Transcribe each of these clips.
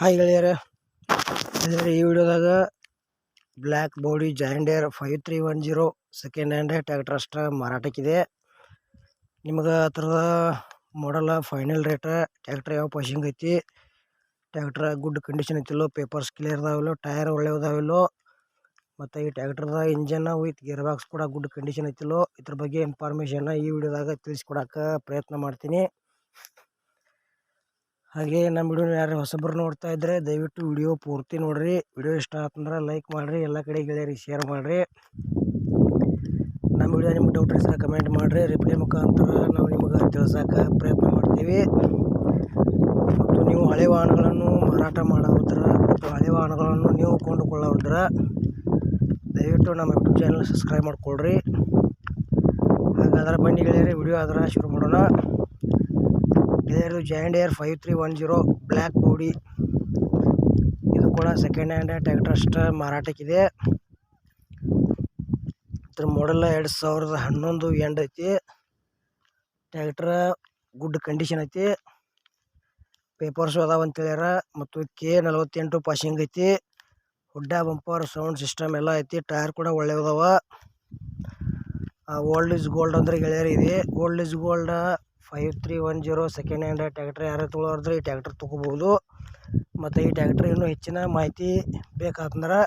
Hi ಗೆಳೆಯರ. ಅಂದರೆ ಈ ವಿಡಿಯೋದಾಗ black body John Deere five three one zero second hand tractor ಅಷ್ಟು ಮಾರಾಟಕ್ಕಿದೆ. ನಿಮಗೆ ಆ ಥರದ ಮಾಡಲ್ಲ ಫೈನಲ್ ರೇಟ ಟ್ಯಾಕ್ಟ್ರ್ ಯಾವ ಪಾಶಿಂಗ್ ಐತಿ ಟ್ಯಾಕ್ಟ್ರ ಗುಡ್ ಕಂಡೀಷನ್ ಐತಿಲ್ಲೋ ಪೇಪರ್ಸ್ ಕ್ಲಿಯರ್ ಅದಾವಿಲ್ಲೋ ಟೈರ್ ಒಳ್ಳೆ ಅದಾವಿಲ್ಲೋ ಮತ್ತು ಈ ಟ್ಯಾಕ್ಟ್ರದ ಇಂಜನ್ ವಿತ್ ಗೇರ್ ಬಾಕ್ಸ್ ಕೂಡ ಗುಡ್ ಕಂಡೀಷನ್ ಐತಿಲ್ಲೋ ಇದ್ರ ಬಗ್ಗೆ ಇನ್ಫಾರ್ಮೇಷನ್ನ ಈ ವಿಡಿಯೋದಾಗ ತಿಳಿಸ್ಕೊಡಕ್ಕೆ ಪ್ರಯತ್ನ ಮಾಡ್ತೀನಿ. ಹಾಗೆ ನಮ್ಮ ವಿಡಿಯೋ ಯಾರು ಹೊಸಬ್ರು ನೋಡ್ತಾ ಇದ್ದರೆ ದಯವಿಟ್ಟು ವಿಡಿಯೋ ಪೂರ್ತಿ ನೋಡಿರಿ. ವಿಡಿಯೋ ಇಷ್ಟ ಆತಂದ್ರೆ ಲೈಕ್ ಮಾಡಿರಿ, ಎಲ್ಲ ಕಡೆ ಗೆಳೆಯರಿಗೆ ಶೇರ್ ಮಾಡಿರಿ. ನಮ್ಮ ವಿಡಿಯೋ ನಿಮ್ಗೆ ಡೌಟ್ ಇದ್ರೆ ಕಮೆಂಟ್ ಮಾಡಿರಿ. ರಿಪ್ಲೈ ಮುಖಾಂತರ ನಾವು ನಿಮಗೆ ತಿಳ್ಸೋಕೆ ಪ್ರಯತ್ನ ಮಾಡ್ತೀವಿ. ಮತ್ತು ನೀವು ಹಳೆ ವಾಹನಗಳನ್ನು ಮಾರಾಟ ಮಾಡೋದ್ರ ಮತ್ತು ಹಳೆ ವಾಹನಗಳನ್ನು ನೀವು ಕೊಂಡುಕೊಳ್ಳೋದ್ರ ದಯವಿಟ್ಟು ನಮ್ಮ ಯೂಟ್ಯೂಬ್ ಚಾನಲ್ ಸಬ್ಸ್ಕ್ರೈಬ್ ಮಾಡಿಕೊಳ್ರಿ. ಹಾಗಾದ್ರೆ ಬನ್ನಿ ಗೆಳೆಯರಿ, ವಿಡಿಯೋ ಅದರ ಶುರು ಮಾಡೋಣ. ಗೆಳೆಯರು John Deere five three one zero black body ಇದು ಕೂಡ ಸೆಕೆಂಡ್ ಹ್ಯಾಂಡ್ ಟ್ಯಾಕ್ಟರ್ ಅಷ್ಟು ಮಾರಾಟಕ್ಕಿದೆ. ಇದ್ರ ಮಾಡಲ್ ಎರಡು ಸಾವಿರದ ಹನ್ನೊಂದು ಎಂಡ್ ಐತಿ. ಟ್ಯಾಕ್ಟ್ರ ಗುಡ್ ಕಂಡೀಷನ್ ಐತಿ. ಪೇಪರ್ಸು ಅದಾವ ಅಂತ ಹೇಳ್ಯಾರ. ಮತ್ತು ಕೆ ನಲವತ್ತೆಂಟು ಪಾಸಿಂಗ್ ಐತಿ. ಹುಡ್ಡ ಬಂಪರ್ ಸೌಂಡ್ ಸಿಸ್ಟಮ್ ಎಲ್ಲ ಐತಿ. ಟೈರ್ ಕೂಡ ಒಳ್ಳೆ ಅದಾವ ಓಲ್ಡ್ ಇಸ್ ಗೋಲ್ಡ್ ಅಂದ್ರೆ ಗೆಳೆಯರಿದೆ. Old is gold five three one zero second hand tractor ಯಾರು ತೊಗೊಳೋದ್ರೆ ಈ ಟ್ಯಾಕ್ಟ್ರ್ ತೊಗೋಬೋದು. ಮತ್ತು ಈ ಟ್ಯಾಕ್ಟ್ರ್ ಇನ್ನೂ ಹೆಚ್ಚಿನ ಮಾಹಿತಿ ಬೇಕಾತಂದ್ರೆ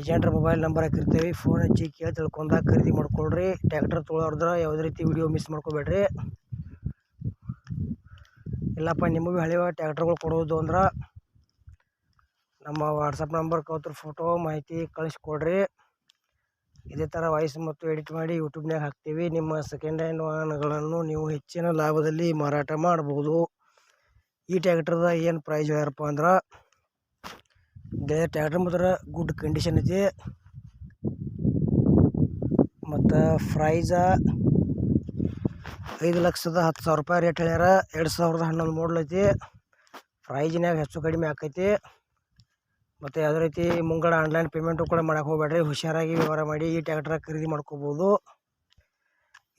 ಏಜೆಂಟ್ರ ಮೊಬೈಲ್ ನಂಬರ್ ಹಾಕಿರ್ತೀವಿ. ಫೋನ್ ಹಚ್ಚಿ ಕೇಳಿ ತಿಳ್ಕೊಂಡಾಗ ಖರೀದಿ ಮಾಡ್ಕೊಳ್ರಿ. ಟ್ಯಾಕ್ಟ್ರ್ ತೊಗೊಳೋದ್ರೆ ಯಾವುದೇ ರೀತಿ ವಿಡಿಯೋ ಮಿಸ್ ಮಾಡ್ಕೋಬೇಡ್ರಿ. ಇಲ್ಲಪ್ಪ, ನಿಮಗೆ ಹಳೆಯ ಟ್ಯಾಕ್ಟ್ರ್ಗಳು ಕೊಡೋದು ಅಂದ್ರೆ ನಮ್ಮ ವಾಟ್ಸಪ್ ನಂಬರ್ ಕೌತ್ರ ಫೋಟೋ ಮಾಹಿತಿ ಕಳಿಸ್ಕೊಡ್ರಿ ಇದೇ ಥರ ವಾಯ್ಸ್ ಮತ್ತು ಎಡಿಟ್ ಮಾಡಿ ಯೂಟ್ಯೂಬ್ನಾಗ ಹಾಕ್ತೀವಿ. ನಿಮ್ಮ ಸೆಕೆಂಡ್ ಹ್ಯಾಂಡ್ ವಾಹನಗಳನ್ನು ನೀವು ಹೆಚ್ಚಿನ ಲಾಭದಲ್ಲಿ ಮಾರಾಟ ಮಾಡ್ಬೋದು. ಈ ಟ್ಯಾಕ್ಟ್ರದ ಏನು ಪ್ರೈಸ್ ಯಾರಪ್ಪ ಅಂದ್ರೆ ಟ್ಯಾಕ್ಟ್ರ್ ಮಾತ್ರ ಗುಡ್ ಕಂಡೀಷನ್ ಐತಿ. ಮತ್ತು ಪ್ರೈಸ ಐದು ಲಕ್ಷದ ಹತ್ತು ಸಾವಿರ ರೂಪಾಯಿ ರೇಟ್ ಹೇಳ್ಯಾರ. ಎರಡು ಸಾವಿರದ ಹನ್ನೊಂದು ಮಾಡಲ್ ಐತಿ. ಪ್ರೈಜಿನಾಗ ಹೆಚ್ಚು ಕಡಿಮೆ ಆಕೈತಿ. ಮತ್ತು ಯಾವುದೇ ರೀತಿ ಮುಂಗಡ ಆನ್ಲೈನ್ ಪೇಮೆಂಟು ಕೂಡ ಮಾಡೋಕೆ ಹೋಗಬೇಡ್ರಿ. ಹುಷಾರಾಗಿ ವ್ಯವಹಾರ ಮಾಡಿ ಈ ಟ್ಯಾಕ್ಟ್ರ ಖರೀದಿ ಮಾಡ್ಕೋಬೋದು.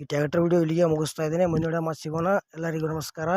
ಈ ಟ್ಯಾಕ್ಟ್ರ್ ವಿಡಿಯೋ ಇಲ್ಲಿಗೆ ಮುಗಿಸ್ತಾ ಇದ್ದೀನಿ. ಮುಂದಿನ ಮತ್ತೆ ಸಿಗೋಣ. ಎಲ್ಲರಿಗೂ ನಮಸ್ಕಾರ.